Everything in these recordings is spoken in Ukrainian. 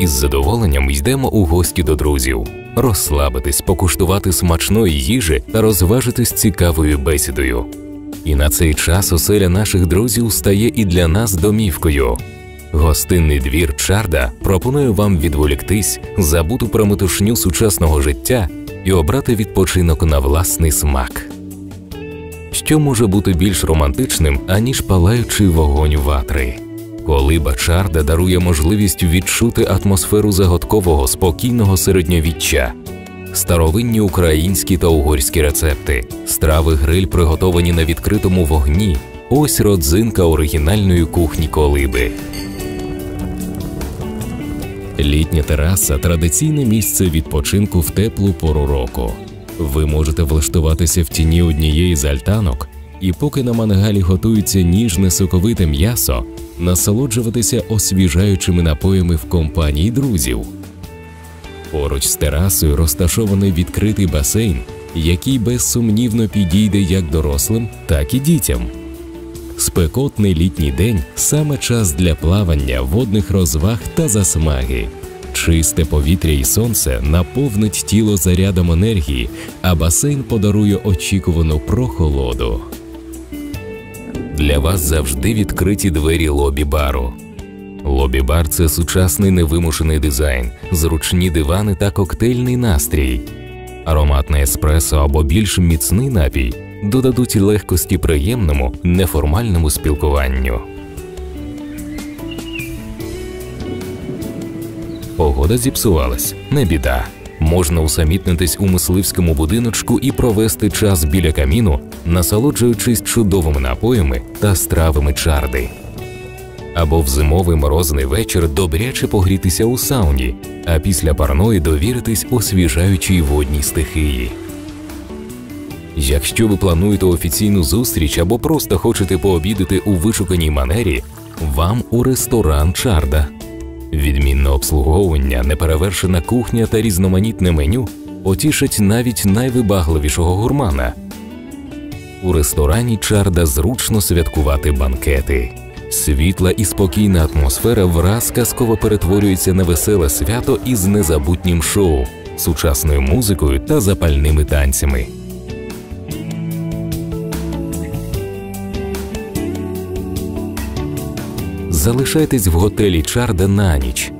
із задоволенням йдемо у гості до друзів, розслабитись, покуштувати смачної їжі та розважитись цікавою бесідою. І на цей час оселя наших друзів стає і для нас домівкою. Гостинний двір Чарда пропонує вам відволіктись, забути про метушню сучасного життя і обрати відпочинок на власний смак. Що може бути більш романтичним, аніж палаючий вогонь ватри? Коли Бачарда дарує можливість відчути атмосферу загадкового спокійного середньовіччя, старовинні українські та угорські рецепти, страви гриль, приготовані на відкритому вогні. Ось родзинка оригінальної кухні колиби. Літня тераса традиційне місце відпочинку в теплу пору року. Ви можете влаштуватися в тіні однієї з альтанок, і поки на мангалі готується ніжне соковите м'ясо, насолоджуватися освіжаючими напоями в компанії друзів. Поруч з терасою розташований відкритий басейн, який безсумнівно підійде як дорослим, так і дітям. Спекотний літній день саме час для плавання, водних розваг та засмаги. Чисте повітря і сонце наповнить тіло зарядом енергії, а басейн подарує очікувану прохолоду. Для вас завжди відкриті двері лобі-бару. Лобі-бар – це сучасний невимушений дизайн, зручні дивани та коктейльний настрій. Ароматне еспресо або більш міцний напій додадуть легкості приємному, неформальному спілкуванню. Погода зіпсувалась, не біда. Можна усамітнитись у мисливському будиночку і провести час біля каміну, насолоджуючись чудовими напоями та стравами чарди. Або в зимовий морозний вечір добряче погрітися у сауні, а після парної довіритись освіжаючій водній стихії. Якщо ви плануєте офіційну зустріч або просто хочете пообідати у вишуканій манері, вам у ресторан Чарда. Відмінне обслуговування, неперевершена кухня та різноманітне меню потішать навіть найвибагливішого гурмана. У ресторані Чарда зручно святкувати банкети. Світла і спокійна атмосфера враз казково перетворюється на веселе свято із незабутнім шоу, сучасною музикою та запальними танцями. Залишайтесь в готелі Чарда на ніч.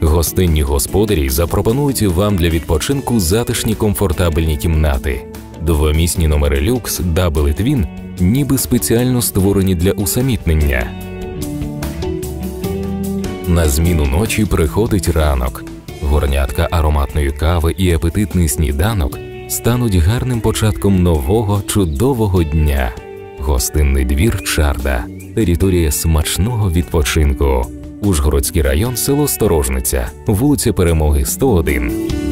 Гостинні господарі запропонують вам для відпочинку затишні комфортабельні кімнати. Двомісні номери люкс Double Twin ніби спеціально створені для усамітнення. На зміну ночі приходить ранок. Горнятка ароматної кави і апетитний сніданок стануть гарним початком нового чудового дня. Гостинний двір Чарда територія смачного відпочинку. Ужгородський район, село Сторожниця, вулиця Перемоги, 101.